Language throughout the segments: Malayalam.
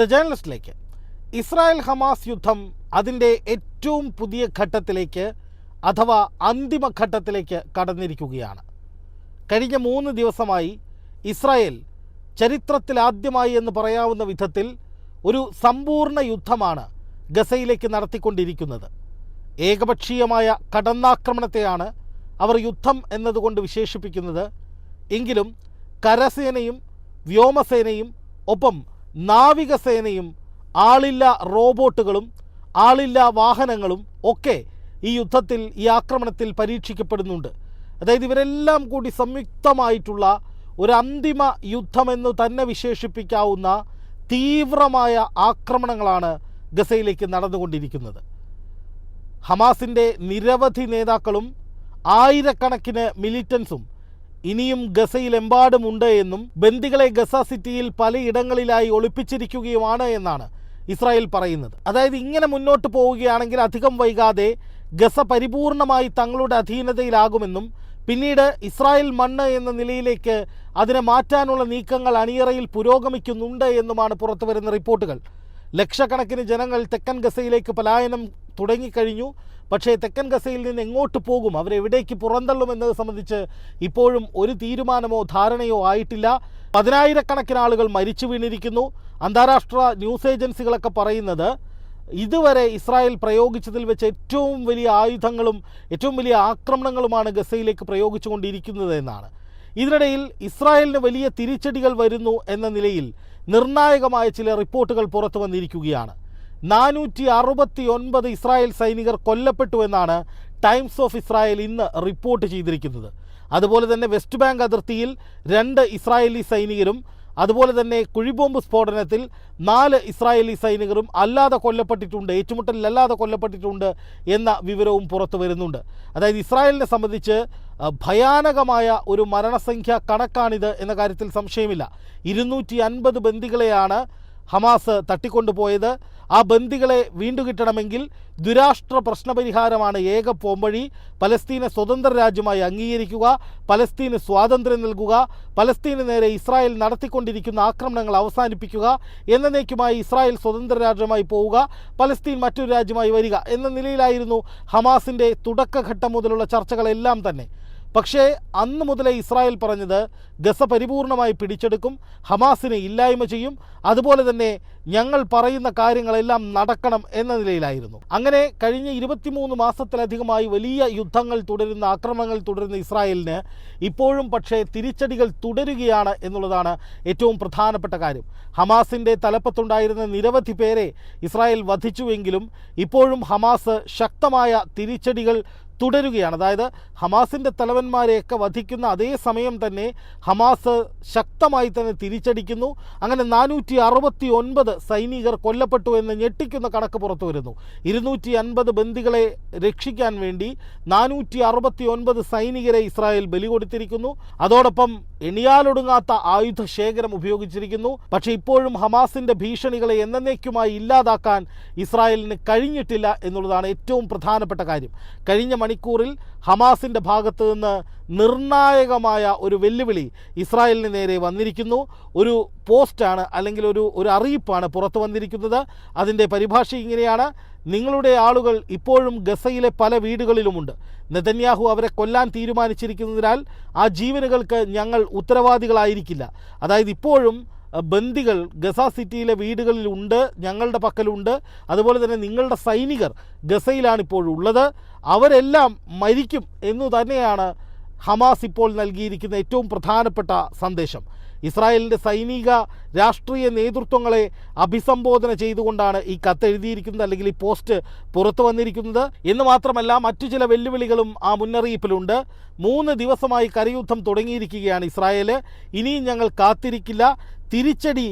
ദ ജേർണലിസ്റ്റിലേക്ക് ഇസ്രായേൽ ഹമാസ് യുദ്ധം അതിന്റെ ഏറ്റവും പുതിയ ഘട്ടത്തിലേക്ക് അഥവാ അന്തിമ ഘട്ടത്തിലേക്ക് കടന്നിരിക്കുകയാണ്. കഴിഞ്ഞ മൂന്ന് ദിവസമായി ഇസ്രായേൽ ചരിത്രത്തിലാദ്യമായി എന്ന് പറയാവുന്ന വിധത്തിൽ ഒരു സമ്പൂർണ യുദ്ധമാണ് ഗസയിലേക്ക് നടത്തിക്കൊണ്ടിരിക്കുന്നത്. ഏകപക്ഷീയമായ കടന്നാക്രമണത്തെയാണ് അവർ യുദ്ധം എന്നതുകൊണ്ട് വിശേഷിപ്പിക്കുന്നത്. എങ്കിലും കരസേനയും വ്യോമസേനയും ഒപ്പം നാവികസേനയും ആളില്ല റോബോട്ടുകളും ആളില്ല വാഹനങ്ങളും ഒക്കെ ഈ യുദ്ധത്തിൽ ഈ ആക്രമണത്തിൽ പരീക്ഷിക്കപ്പെടുന്നുണ്ട്. അതായത് ഇവരെല്ലാം കൂടി സംയുക്തമായിട്ടുള്ള ഒരു അന്തിമ യുദ്ധമെന്ന് തന്നെ വിശേഷിപ്പിക്കാവുന്ന തീവ്രമായ ആക്രമണങ്ങളാണ് ഗസയിലേക്ക് നടന്നുകൊണ്ടിരിക്കുന്നത്. ഹമാസിന്റെ നിരവധി നേതാക്കളും ആയിരക്കണക്കിന് മിലിറ്റൻസും ഇനിയും ഗസയിലെമ്പാടുമുണ്ട് എന്നും ബന്ദികളെ ഗസ സിറ്റിയിൽ പലയിടങ്ങളിലായി ഒളിപ്പിച്ചിരിക്കുകയുമാണ് എന്നാണ് ഇസ്രായേൽ പറയുന്നത്. അതായത് ഇങ്ങനെ മുന്നോട്ട് പോവുകയാണെങ്കിൽ അധികം വൈകാതെ ഗസ പരിപൂർണമായി തങ്ങളുടെ അധീനതയിലാകുമെന്നും പിന്നീട് ഇസ്രായേൽ മണ്ണ് എന്ന നിലയിലേക്ക് അതിനെ മാറ്റാനുള്ള നീക്കങ്ങൾ അണിയറയിൽ പുരോഗമിക്കുന്നുണ്ട് എന്നുമാണ് പുറത്തുവരുന്ന റിപ്പോർട്ടുകൾ. ലക്ഷക്കണക്കിന് ജനങ്ങൾ തെക്കൻ ഗസയിലേക്ക് പലായനം തുടങ്ങിക്കഴിഞ്ഞു. പക്ഷേ തെക്കൻ ഗസയിൽ നിന്ന് എങ്ങോട്ട് പോകും? അവരെവിടേക്ക് പുറന്തള്ളും എന്നത് സംബന്ധിച്ച് ഇപ്പോഴും ഒരു തീരുമാനമോ ധാരണയോ ആയിട്ടില്ല. പതിനായിരക്കണക്കിന് ആളുകൾ മരിച്ചു വീണിരിക്കുന്നു. അന്താരാഷ്ട്ര ന്യൂസ് ഏജൻസികളൊക്കെ പറയുന്നത് ഇതുവരെ ഇസ്രായേൽ പ്രയോഗിച്ചതിൽ വെച്ച് ഏറ്റവും വലിയ ആയുധങ്ങളും ഏറ്റവും വലിയ ആക്രമണങ്ങളുമാണ് ഗസയിലേക്ക് പ്രയോഗിച്ചുകൊണ്ടിരിക്കുന്നത് എന്നാണ്. ഇതിനിടയിൽ ഇസ്രായേലിന് വലിയ തിരിച്ചടികൾ വരുന്നു എന്ന നിലയിൽ നിർണായകമായ ചില റിപ്പോർട്ടുകൾ പുറത്തു വന്നിരിക്കുകയാണ്. നാനൂറ്റി അറുപത്തി ഒൻപത് ഇസ്രായേൽ സൈനികർ കൊല്ലപ്പെട്ടു എന്നാണ് ടൈംസ് ഓഫ് ഇസ്രായേൽ ഇന്ന് റിപ്പോർട്ട് ചെയ്തിരിക്കുന്നത്. അതുപോലെ തന്നെ വെസ്റ്റ് ബാങ്ക് അതിർത്തിയിൽ രണ്ട് ഇസ്രായേലി സൈനികരും അതുപോലെ തന്നെ കുഴിബോംബ് സ്ഫോടനത്തിൽ നാല് ഇസ്രായേലി സൈനികരും അല്ലാതെ കൊല്ലപ്പെട്ടിട്ടുണ്ട് ഏറ്റുമുട്ടലിൽ അല്ലാതെ കൊല്ലപ്പെട്ടിട്ടുണ്ട് എന്ന വിവരവും പുറത്തു വരുന്നുണ്ട്. അതായത് ഇസ്രായേലിനെ സംബന്ധിച്ച് ഭയാനകമായ ഒരു മരണസംഖ്യ കണക്കാണിത് എന്ന കാര്യത്തിൽ സംശയമില്ല. ഇരുന്നൂറ്റി അൻപത് ബന്ദികളെയാണ് ഹമാസ് തട്ടിക്കൊണ്ടുപോയത്. ആ ബന്ദികളെ വീണ്ടുകിട്ടണമെങ്കിൽ ദുരാഷ്ട്ര പ്രശ്നപരിഹാരമാണ് ഏക പോംവഴി. പലസ്തീനെ സ്വതന്ത്ര രാജ്യമായി അംഗീകരിക്കുക പലസ്തീന് സ്വാതന്ത്ര്യം നൽകുക പലസ്തീന് നേരെ ഇസ്രായേൽ നടത്തിക്കൊണ്ടിരിക്കുന്ന ആക്രമണങ്ങൾ അവസാനിപ്പിക്കുക എന്നേക്കുമായി ഇസ്രായേൽ സ്വതന്ത്ര രാജ്യമായി പോവുക പലസ്തീൻ മറ്റൊരു രാജ്യമായി വരിക എന്ന നിലയിലായിരുന്നു ഹമാസിന്റെ തുടക്കഘട്ടം മുതലുള്ള ചർച്ചകളെല്ലാം തന്നെ. പക്ഷേ അന്ന് മുതലേ ഇസ്രായേൽ പറഞ്ഞത് ഗസ പരിപൂർണമായി പിടിച്ചെടുക്കും ഹമാസിനെ ഇല്ലായ്മ ചെയ്യും അതുപോലെ തന്നെ ഞങ്ങൾ പറയുന്ന കാര്യങ്ങളെല്ലാം നടക്കണം എന്ന നിലയിലായിരുന്നു. അങ്ങനെ കഴിഞ്ഞ ഇരുപത്തിമൂന്ന് മാസത്തിലധികമായി വലിയ യുദ്ധങ്ങൾ തുടരുന്ന ആക്രമണങ്ങൾ തുടരുന്ന ഇസ്രായേലിന് ഇപ്പോഴും പക്ഷേ തിരിച്ചടികൾ തുടരുകയാണ് എന്നുള്ളതാണ് ഏറ്റവും പ്രധാനപ്പെട്ട കാര്യം. ഹമാസിന്റെ തലപ്പത്തുണ്ടായിരുന്ന നിരവധി പേരെ ഇസ്രായേൽ വധിച്ചുവെങ്കിലും ഇപ്പോഴും ഹമാസ് ശക്തമായ തിരിച്ചടികൾ തുടരുകയാണ്. അതായത് ഹമാസിന്റെ തലവന്മാരെയൊക്കെ വധിക്കുന്ന അതേ സമയം തന്നെ ഹമാസ് ശക്തമായി തന്നെ തിരിച്ചടിക്കുന്നു. അങ്ങനെ നാനൂറ്റി അറുപത്തി ഒൻപത് സൈനികർ കൊല്ലപ്പെട്ടു എന്ന് ഞെട്ടിക്കുന്ന കണക്ക് പുറത്തു വരുന്നു. ഇരുന്നൂറ്റി അൻപത് ബന്ദികളെ രക്ഷിക്കാൻ വേണ്ടി നാനൂറ്റി അറുപത്തി ഒൻപത് സൈനികരെ ഇസ്രായേൽ ബലി കൊടുത്തിരിക്കുന്നു അതോടൊപ്പം എണിയാലൊടുങ്ങാത്ത ആയുധ ശേഖരം ഉപയോഗിച്ചിരിക്കുന്നു. പക്ഷേ ഇപ്പോഴും ഹമാസിന്റെ ഭീഷണികളെ എന്നേക്കുമായി ഇല്ലാതാക്കാൻ ഇസ്രായേലിന് കഴിഞ്ഞിട്ടില്ല എന്നുള്ളതാണ് ഏറ്റവും പ്രധാനപ്പെട്ട കാര്യം. കഴിഞ്ഞ മണിക്കൂറിൽ ഹമാസിന്റെ ഭാഗത്തു നിന്ന് നിർണായകമായ ഒരു വെല്ലുവിളി ഇസ്രായേലിന് നേരെ വന്നിരിക്കുന്നു. ഒരു പോസ്റ്റാണ് അല്ലെങ്കിൽ ഒരു ഒരു അറിയിപ്പാണ് പുറത്തു വന്നിരിക്കുന്നത്. അതിന്റെ പരിഭാഷ ഇങ്ങനെയാണ്. നിങ്ങളുടെ ആളുകൾ ഇപ്പോഴും ഗസയിലെ പല വീടുകളിലുമുണ്ട്. നെതന്യാഹു അവരെ കൊല്ലാൻ തീരുമാനിച്ചിരിക്കുന്നതിനാൽ ആ ജീവനുകൾക്ക് ഞങ്ങൾ ഉത്തരവാദികളായിരിക്കില്ല. അതായത് ഇപ്പോഴും ബന്ദികൾ ഗസ സിറ്റിയിലെ വീടുകളിൽ ഉണ്ട് ഞങ്ങളുടെ പക്കലുണ്ട്. അതുപോലെ തന്നെ നിങ്ങളുടെ സൈനികർ ഗസയിലാണ് ഇപ്പോഴുള്ളത് അവരെല്ലാം മരിക്കും എന്നു തന്നെയാണ് ഹമാസ് ഇപ്പോൾ നൽകിയിരിക്കുന്ന ഏറ്റവും പ്രധാനപ്പെട്ട സന്ദേശം. ഇസ്രായേലിന്റെ സൈനിക രാഷ്ട്രീയ നേതൃത്വങ്ങളെ അഭിസംബോധന ചെയ്തുകൊണ്ടാണ് ഈ കത്ത് എഴുതിയിരിക്കുന്നത് അല്ലെങ്കിൽ ഈ പോസ്റ്റ് പുറത്തു വന്നിരിക്കുന്നത്. എന്ന് മാത്രമല്ല മറ്റു ചില വെല്ലുവിളികളും ആ മുന്നറിയിപ്പിലുണ്ട്. മൂന്ന് ദിവസമായി കരയുദ്ധം തുടങ്ങിയിരിക്കുകയാണ് ഇസ്രായേൽ ഇനിയും ഞങ്ങൾ കാത്തിരിക്കില്ല. തിരിച്ചടി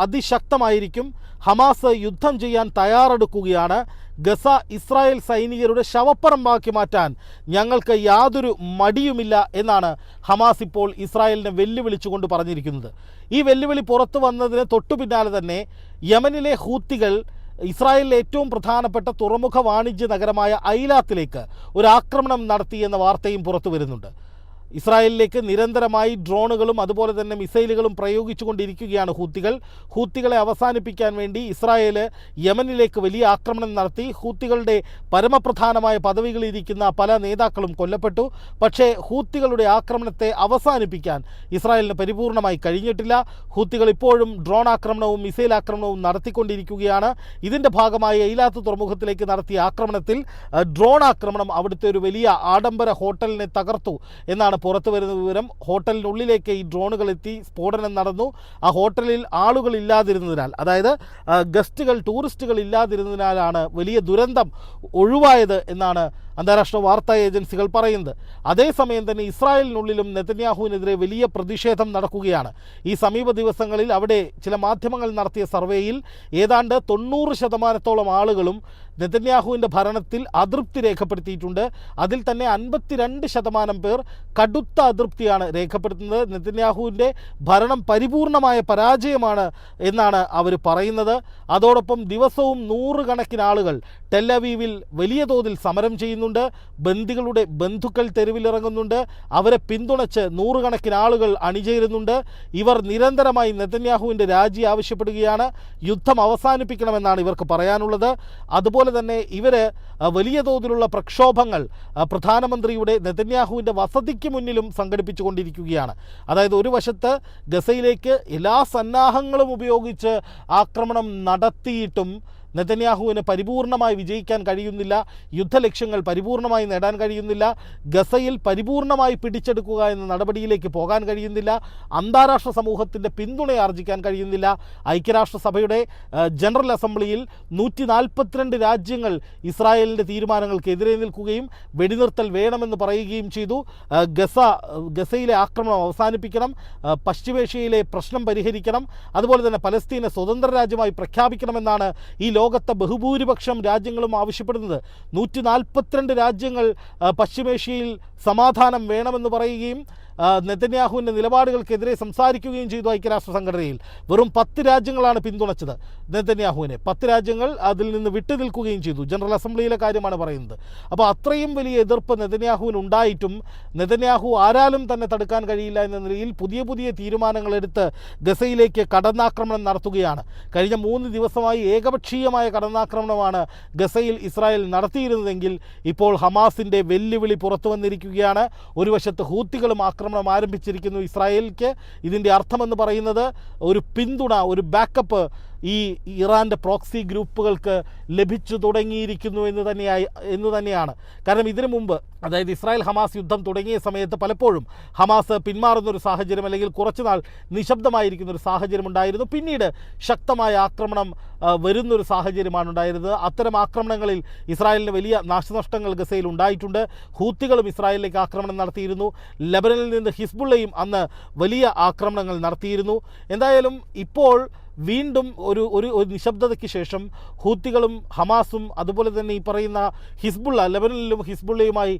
അതിശക്തമായിരിക്കും. ഹമാസ് യുദ്ധം ചെയ്യാൻ തയ്യാറെടുക്കുകയാണ്. ഗസ ഇസ്രായേൽ സൈനികരുടെ ശവപ്പറമ്പാക്കി മാറ്റാൻ ഞങ്ങൾക്ക് യാതൊരു മടിയുമില്ല എന്നാണ് ഹമാസ് ഇപ്പോൾ ഇസ്രായേലിനെ വെല്ലുവിളിച്ചുകൊണ്ട് പറഞ്ഞിരിക്കുന്നത്. ഈ വെല്ലുവിളി പുറത്തു വന്നതിന് തൊട്ടു പിന്നാലെ തന്നെ യമനിലെ ഹൂത്തികൾ ഇസ്രായേലിലെ ഏറ്റവും പ്രധാനപ്പെട്ട തുറമുഖ വാണിജ്യ നഗരമായ ഐലാത്തിലേക്ക് ഒരു ആക്രമണം നടത്തി എന്ന വാർത്തയും പുറത്തു വരുന്നുണ്ട്. ഇസ്രായേലിലേക്ക് നിരന്തരമായി ഡ്രോണുകളും അതുപോലെ തന്നെ മിസൈലുകളും പ്രയോഗിച്ചുകൊണ്ടിരിക്കുകയാണ് ഹൂത്തികൾ. ഹൂത്തികളെ അവസാനിപ്പിക്കാൻ വേണ്ടി ഇസ്രായേൽ യമനിലേക്ക് വലിയ ആക്രമണം നടത്തി. ഹൂത്തികളുടെ പരമപ്രധാനമായ പദവികളിലിരിക്കുന്ന പല നേതാക്കളും കൊല്ലപ്പെട്ടു. പക്ഷേ ഹൂത്തികളുടെ ആക്രമണത്തെ അവസാനിപ്പിക്കാൻ ഇസ്രായേലിന് പരിപൂർണമായി കഴിഞ്ഞിട്ടില്ല. ഹൂത്തികൾ ഇപ്പോഴും ഡ്രോൺ ആക്രമണവും മിസൈൽ ആക്രമണവും നടത്തിക്കൊണ്ടിരിക്കുകയാണ്. ഇതിന്റെ ഭാഗമായി എയിലാത്ത് തുറമുഖത്തിലേക്ക് നടത്തിയ ആക്രമണത്തിൽ ഡ്രോൺ ആക്രമണം അവിടുത്തെ ഒരു വലിയ ആഡംബര ഹോട്ടലിനെ തകർത്തു എന്നാണ് പുറത്തു വരുന്ന വിവരം ഹോട്ടലിനുള്ളിലേക്ക് ഈ ഡ്രോണുകൾ എത്തി സ്ഫോടനം നടന്നു. ആ ഹോട്ടലിൽ ആളുകൾ ഇല്ലാതിരുന്നതിനാൽ അതായത് ഗസ്റ്റുകൾ ടൂറിസ്റ്റുകൾ ഇല്ലാതിരുന്നതിനാലാണ് വലിയ ദുരന്തം ഒഴിവായത് എന്നാണ് അന്താരാഷ്ട്ര വാർത്താ ഏജൻസികൾ പറയുന്നത്. അതേസമയം തന്നെ ഇസ്രായേലിനുള്ളിലും നെതന്യാഹുവിനെതിരെ വലിയ പ്രതിഷേധം നടക്കുകയാണ്. ഈ സമീപ ദിവസങ്ങളിൽ അവിടെ ചില മാധ്യമങ്ങൾ നടത്തിയ സർവേയിൽ ഏതാണ്ട് തൊണ്ണൂറ് ശതമാനത്തോളം ആളുകളും നെതന്യാഹുവിന്റെ ഭരണത്തിൽ അതൃപ്തി രേഖപ്പെടുത്തിയിട്ടുണ്ട്. അതിൽ തന്നെ അൻപത്തിരണ്ട് ശതമാനം പേർ കടുത്ത അതൃപ്തിയാണ് രേഖപ്പെടുത്തുന്നത്. നെതന്യാഹുവിന്റെ ഭരണം പരിപൂർണമായ പരാജയമാണ് എന്നാണ് അവർ പറയുന്നത്. അതോടൊപ്പം ദിവസവും നൂറുകണക്കിന് ആളുകൾ ടെല്ലവീവിൽ വലിയ തോതിൽ സമരം ചെയ്യുന്നുണ്ട് ബന്ദികളുടെ ബന്ധുക്കൾ തെരുവിലിറങ്ങുന്നുണ്ട്. അവരെ പിന്തുണച്ച് നൂറുകണക്കിന് ആളുകൾ അണിചേരുന്നുണ്ട്. ഇവർ നിരന്തരമായി നെതന്യാഹുവിന്റെ രാജി ആവശ്യപ്പെടുകയാണ്. യുദ്ധം അവസാനിപ്പിക്കണമെന്നാണ് ഇവർക്ക് പറയാനുള്ളത്. അതുപോലെ തന്നെ ഇവർ വലിയ തോതിലുള്ള പ്രക്ഷോഭങ്ങൾ പ്രധാനമന്ത്രിയുടെ നെതന്യാഹുവിന്റെ വസതിക്ക് മുന്നിലും സംഘടിപ്പിച്ചുകൊണ്ടിരിക്കുകയാണ്. അതായത് ഒരു വശത്ത് ഗസയിലേക്ക് എല്ലാ സന്നാഹങ്ങളും ഉപയോഗിച്ച് ആക്രമണം നടത്തിയിട്ടും നെതന്യാഹുവിന് പരിപൂർണമായി വിജയിക്കാൻ കഴിയുന്നില്ല യുദ്ധലക്ഷ്യങ്ങൾ പരിപൂർണമായി നേടാൻ കഴിയുന്നില്ല ഗസയിൽ പരിപൂർണമായി പിടിച്ചെടുക്കുക എന്ന നടപടിയിലേക്ക് പോകാൻ കഴിയുന്നില്ല അന്താരാഷ്ട്ര സമൂഹത്തിന്റെ പിന്തുണ ആർജിക്കാൻ കഴിയുന്നില്ല. ഐക്യരാഷ്ട്രസഭയുടെ സഭയുടെ ജനറൽ അസംബ്ലിയിൽ നൂറ്റി നാൽപ്പത്തിരണ്ട് രാജ്യങ്ങൾ ഇസ്രായേലിന്റെ തീരുമാനങ്ങൾക്കെതിരെ നിൽക്കുകയും വെടിനിർത്തൽ വേണമെന്ന് പറയുകയും ചെയ്തു. ഗസ ഗസയിലെ ആക്രമണം അവസാനിപ്പിക്കണം പശ്ചിമേഷ്യയിലെ പ്രശ്നം പരിഹരിക്കണം അതുപോലെ തന്നെ പലസ്തീനെ സ്വതന്ത്ര രാജ്യമായി പ്രഖ്യാപിക്കണമെന്നാണ് ഈ ലോകത്തെ ബഹുഭൂരിപക്ഷം രാജ്യങ്ങളും ആവശ്യപ്പെടുന്നത്. നൂറ്റി രാജ്യങ്ങൾ പശ്ചിമേഷ്യയിൽ സമാധാനം വേണമെന്ന് പറയുകയും നെതന്യാഹുവിന്റെ നിലപാടുകൾക്കെതിരെ സംസാരിക്കുകയും ചെയ്തു ഐക്യരാഷ്ട്ര സംഘടനയിൽ. വെറും പത്ത് രാജ്യങ്ങളാണ് പിന്തുണച്ചത് നെതന്യാഹുവിനെ. പത്ത് രാജ്യങ്ങൾ അതിൽ നിന്ന് വിട്ടുനിൽക്കുകയും ചെയ്തു. ജനറൽ അസംബ്ലിയിലെ കാര്യമാണ് പറയുന്നത്. അപ്പോൾ അത്രയും വലിയ എതിർപ്പ് നെതന്യാഹുവിന് ഉണ്ടായിട്ടും നെതന്യാഹു ആരാലും തന്നെ തടുക്കാൻ കഴിയില്ല എന്ന നിലയിൽ പുതിയ പുതിയ തീരുമാനങ്ങളെടുത്ത് ഗസയിലേക്ക് കടന്നാക്രമണം നടത്തുകയാണ്. കഴിഞ്ഞ മൂന്ന് ദിവസമായി ഏകപക്ഷീയമായ കടന്നാക്രമണമാണ് ഗസയിൽ ഇസ്രായേൽ നടത്തിയിരുന്നതെങ്കിൽ ഇപ്പോൾ ഹമാസിന്റെ വെല്ലുവിളി പുറത്തു വന്നിരിക്കുകയാണ്. ഒരു വശത്ത് ഹൂത്തികളും ആക്രമണം ആരംഭിച്ചിരിക്കുന്നു. ഇസ്രായേലിക്ക് ഇതിന്റെ അർത്ഥമെന്ന് പറയുന്നത് ഒരു പിന്തുണ ഒരു ബാക്കപ്പ് ഈ ഇറാന്റെ പ്രോക്സി ഗ്രൂപ്പുകൾക്ക് ലഭിച്ചു തുടങ്ങിയിരിക്കുന്നു എന്ന് തന്നെയായി എന്ന് തന്നെയാണ്. കാരണം ഇതിനു മുമ്പ് അതായത് ഇസ്രായേൽ ഹമാസ് യുദ്ധം തുടങ്ങിയ സമയത്ത് പലപ്പോഴും ഹമാസ് പിന്മാറുന്ന ഒരു സാഹചര്യം അല്ലെങ്കിൽ കുറച്ചുനാൾ നിശബ്ദമായിരിക്കുന്ന ഒരു സാഹചര്യം ഉണ്ടായിരുന്നു പിന്നീട് ശക്തമായ ആക്രമണം വരുന്നൊരു സാഹചര്യമാണ് ഉണ്ടായിരുന്നത്. അത്തരം ആക്രമണങ്ങളിൽ ഇസ്രായേലിന് വലിയ നാശനഷ്ടങ്ങൾ ഗസയിൽ ഉണ്ടായിട്ടുണ്ട്. ഹൂത്തികളും ഇസ്രായേലിലേക്ക് ആക്രമണം നടത്തിയിരുന്നു. ലബനനിൽ നിന്ന് ഹിസ്ബുള്ളയും അന്ന് വലിയ ആക്രമണങ്ങൾ നടത്തിയിരുന്നു. എന്തായാലും ഇപ്പോൾ വീണ്ടും ഒരു ഒരു ഒരു നിശബ്ദതയ്ക്ക് ശേഷം ഹൂത്തികളും ഹമാസും അതുപോലെ തന്നെ ഈ പറയുന്ന ഹിസ്ബുള്ള ലെബനനിലും ഹിസ്ബുള്ളയുമായി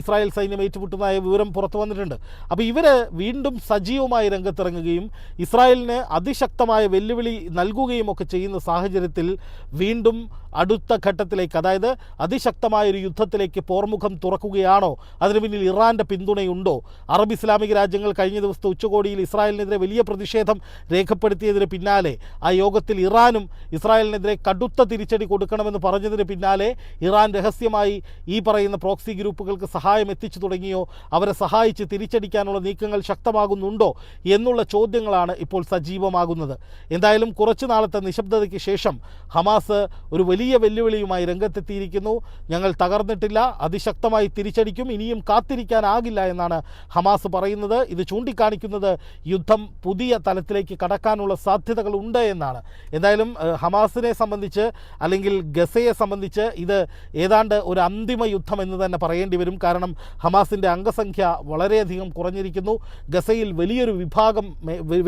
ഇസ്രായേൽ സൈന്യം ഏറ്റുമുട്ടുന്നതായ വിവരം പുറത്തു വന്നിട്ടുണ്ട്. അപ്പോൾ ഇവർ വീണ്ടും സജീവമായി രംഗത്തിറങ്ങുകയും ഇസ്രായേലിന് അതിശക്തമായ വെല്ലുവിളി നൽകുകയും ഒക്കെ ചെയ്യുന്ന സാഹചര്യത്തിൽ വീണ്ടും അടുത്ത ഘട്ടത്തിലേക്ക് അതായത് അതിശക്തമായ ഒരു യുദ്ധത്തിലേക്ക് പോർമുഖം തുറക്കുകയാണോ? അതിന് പിന്നിൽ ഇറാന്റെ പിന്തുണയുണ്ടോ? അറബ് ഇസ്ലാമിക രാജ്യങ്ങൾ കഴിഞ്ഞ ദിവസത്തെ ഉച്ചകോടിയിൽ ഇസ്രായേലിനെതിരെ വലിയ പ്രതിഷേധം രേഖപ്പെടുത്തിയതിന് പിന്നാലെ ആ യോഗത്തിൽ ഇറാനും ഇസ്രായേലിനെതിരെ കടുത്ത തിരിച്ചടി കൊടുക്കണമെന്ന് പറഞ്ഞതിന് പിന്നാലെ ഇറാൻ രഹസ്യമായി ഈ പറയുന്ന പ്രോക്സി ഗ്രൂപ്പുകൾക്ക് സഹായം എത്തിച്ചു തുടങ്ങിയോ? അവരെ സഹായിച്ച് തിരിച്ചടിക്കാനുള്ള നീക്കങ്ങൾ ശക്തമാകുന്നുണ്ടോ എന്നുള്ള ചോദ്യങ്ങളാണ് ഇപ്പോൾ സജീവമാകുന്നത്. എന്തായാലും കുറച്ചു നാളത്തെ നിശബ്ദതയ്ക്ക് ശേഷം ഹമാസ് ഒരു വലിയ വെല്ലുവിളിയുമായി രംഗത്തെത്തിയിരിക്കുന്നു. ഞങ്ങൾ തകർന്നിട്ടില്ല അതിശക്തമായി തിരിച്ചടിക്കും ഇനിയും കാത്തിരിക്കാനാകില്ല എന്നാണ് ഹമാസ് പറയുന്നത്. ഇത് ചൂണ്ടിക്കാണിക്കുന്നത് യുദ്ധം പുതിയ തലത്തിലേക്ക് കടക്കാനുള്ള സാധ്യതകൾ ഉണ്ട് എന്നാണ്. എന്തായാലും ഹമാസിനെ സംബന്ധിച്ച് അല്ലെങ്കിൽ ഗസയെ സംബന്ധിച്ച് ഇത് ഏതാണ്ട് ഒരു അന്തിമ യുദ്ധം എന്ന് തന്നെ പറയേണ്ടി വരും. കാരണം ഹമാസിന്റെ അംഗസംഖ്യ വളരെയധികം കുറഞ്ഞിരിക്കുന്നു. ഗസയിൽ വലിയൊരു വിഭാഗം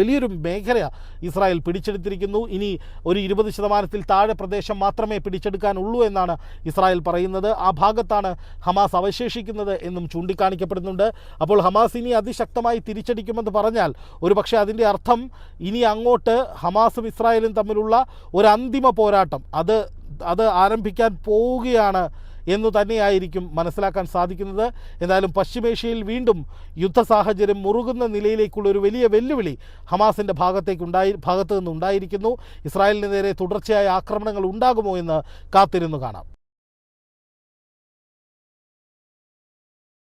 വലിയൊരു മേഖല ഇസ്രായേൽ പിടിച്ചെടുത്തിരിക്കുന്നു. ഇനി ഒരു ഇരുപത് ശതമാനത്തിൽ താഴെ പ്രദേശം മാത്രമേ പിടിച്ചെടുക്കാനുള്ളൂ എന്നാണ് ഇസ്രായേൽ പറയുന്നത്. ആ ഭാഗത്താണ് ഹമാസ് അവശേഷിക്കുന്നത് എന്നും ചൂണ്ടിക്കാണിക്കപ്പെടുന്നുണ്ട്. അപ്പോൾ ഹമാസ് ഇനി അതിശക്തമായി തിരിച്ചടിക്കുമെന്ന് പറഞ്ഞാൽ ഒരു പക്ഷേ അതിന്റെ അർത്ഥം ഇനി അങ്ങോട്ട് ഹമാസും ഇസ്രായേലും തമ്മിലുള്ള ഒരു അന്തിമ പോരാട്ടം. അത് അത് ആരംഭിക്കാൻ പോവുകയാണ് എന്നു തന്നെയായിരിക്കും മനസ്സിലാക്കാൻ സാധിക്കുന്നത്. എന്തായാലും പശ്ചിമേഷ്യയിൽ വീണ്ടും യുദ്ധ സാഹചര്യം മുറുകുന്ന നിലയിലേക്കുള്ള ഒരു വലിയ വെല്ലുവിളി ഹമാസിന്റെ ഭാഗത്തേക്കുണ്ടായി ഉണ്ടായി നിന്നുണ്ടായിരിക്കുന്നു. ഇസ്രായേലിന് നേരെ തുടർച്ചയായ ആക്രമണങ്ങൾ ഉണ്ടാകുമോ എന്ന് കാത്തിരുന്നു കാണാം.